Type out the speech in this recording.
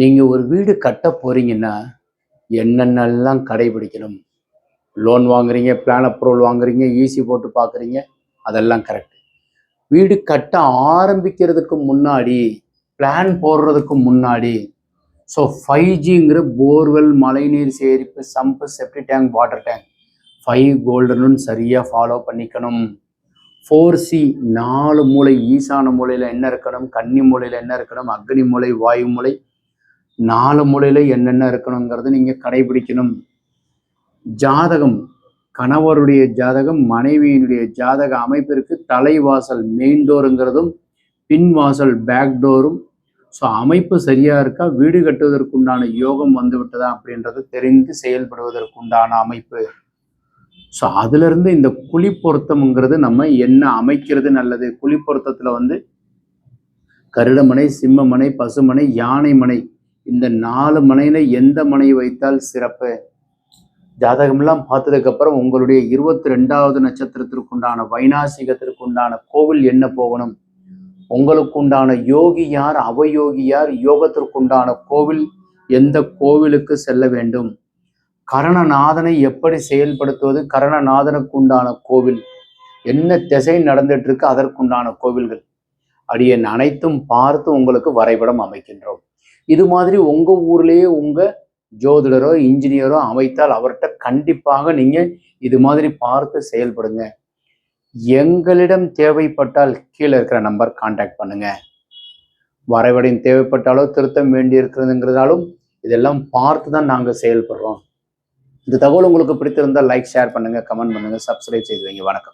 நீங்கள் ஒரு வீடு கட்ட போறீங்கன்னா என்னென்னலாம் கடைபிடிக்கணும்? லோன் வாங்குறீங்க பிளான் அப்ரூவல் வாங்குறீங்க ஈசி போட்டு பார்க்குறீங்க அதெல்லாம் கரெக்ட் வீடு கட்ட ஆரம்பிக்கிறதுக்கு முன்னாடி பிளான் போடுறதுக்கு முன்னாடி ஸோ ஃபைவ் ஜிங்கிற போர்வெல் மழைநீர் சேரிப்பு sump septic tank water tank five கோல்டனும் சரியாக ஃபாலோ பண்ணிக்கணும். ஃபோர் சி நாலு மூளை ஈசான மூலையில் என்ன இருக்கணும்? கன்னி மூலையில் என்ன இருக்கணும்? அக்னி மூளை வாயு மூளை நாலு மூலையில் என்னென்ன இருக்கணுங்கிறத நீங்கள் கடைபிடிக்கணும். ஜாதகம் கணவருடைய ஜாதகம் மனைவியினுடைய ஜாதக அமைப்பிற்கு தலைவாசல் மெயின் டோருங்கிறதும் பின்வாசல் பேக் டோரும் ஸோ அமைப்பு சரியா இருக்கா? வீடு கட்டுவதற்குண்டான யோகம் வந்து விட்டதா அப்படின்றது தெரிந்து செயல்படுவதற்குண்டான அமைப்பு. ஸோ அதுலேருந்து இந்த குழி பொருத்தம்ங்கிறது நம்ம என்ன அமைக்கிறது நல்லது? குழி வந்து கருடமனை சிம்மமனை பசுமனை யானை மனை இந்த நாலு மனையில எந்த மனை வைத்தால் சிறப்பு? ஜாதகம்லாம் பார்த்ததுக்கு அப்புறம் உங்களுடைய இருபத்தி ரெண்டாவது நட்சத்திரத்திற்குண்டான வைநாசிகத்திற்குண்டான கோவில் என்ன போகணும்? உங்களுக்குண்டான யோகி யார் அவயோகி யார் யோகத்திற்குண்டான கோவில் எந்த கோவிலுக்கு செல்ல வேண்டும்? கரணநாதனை எப்படி செயல்படுத்துவது? கரணநாதனுக்கு உண்டான கோவில். என்ன திசை நடந்துட்டு இருக்கு? அதற்குண்டான கோவில்கள். அடியன் அனைத்தும் பார்த்து உங்களுக்கு வரைபடம் அமைக்கின்றோம். இது மாதிரி உங்கள் ஊர்லேயே உங்கள் ஜோதிடரோ இன்ஜினியரோ அமைத்தால் அவர்கிட்ட கண்டிப்பாக நீங்கள் இது மாதிரி பார்த்து செயல்படுங்க. எங்களிடம் தேவைப்பட்டால் கீழே இருக்கிற நம்பர் காண்டாக்ட் பண்ணுங்க. வரைவடையும் தேவைப்பட்டாலோ திருத்தம் வேண்டி இருக்கிறதுங்கிறதாலும் இதெல்லாம் பார்த்து தான் நாங்கள் செயல்படுறோம். இந்த தகவல் உங்களுக்கு பிடித்திருந்தால் லைக் ஷேர் பண்ணுங்கள் கமெண்ட் பண்ணுங்கள் சப்ஸ்கிரைப் செய்து வைங்க. வணக்கம்.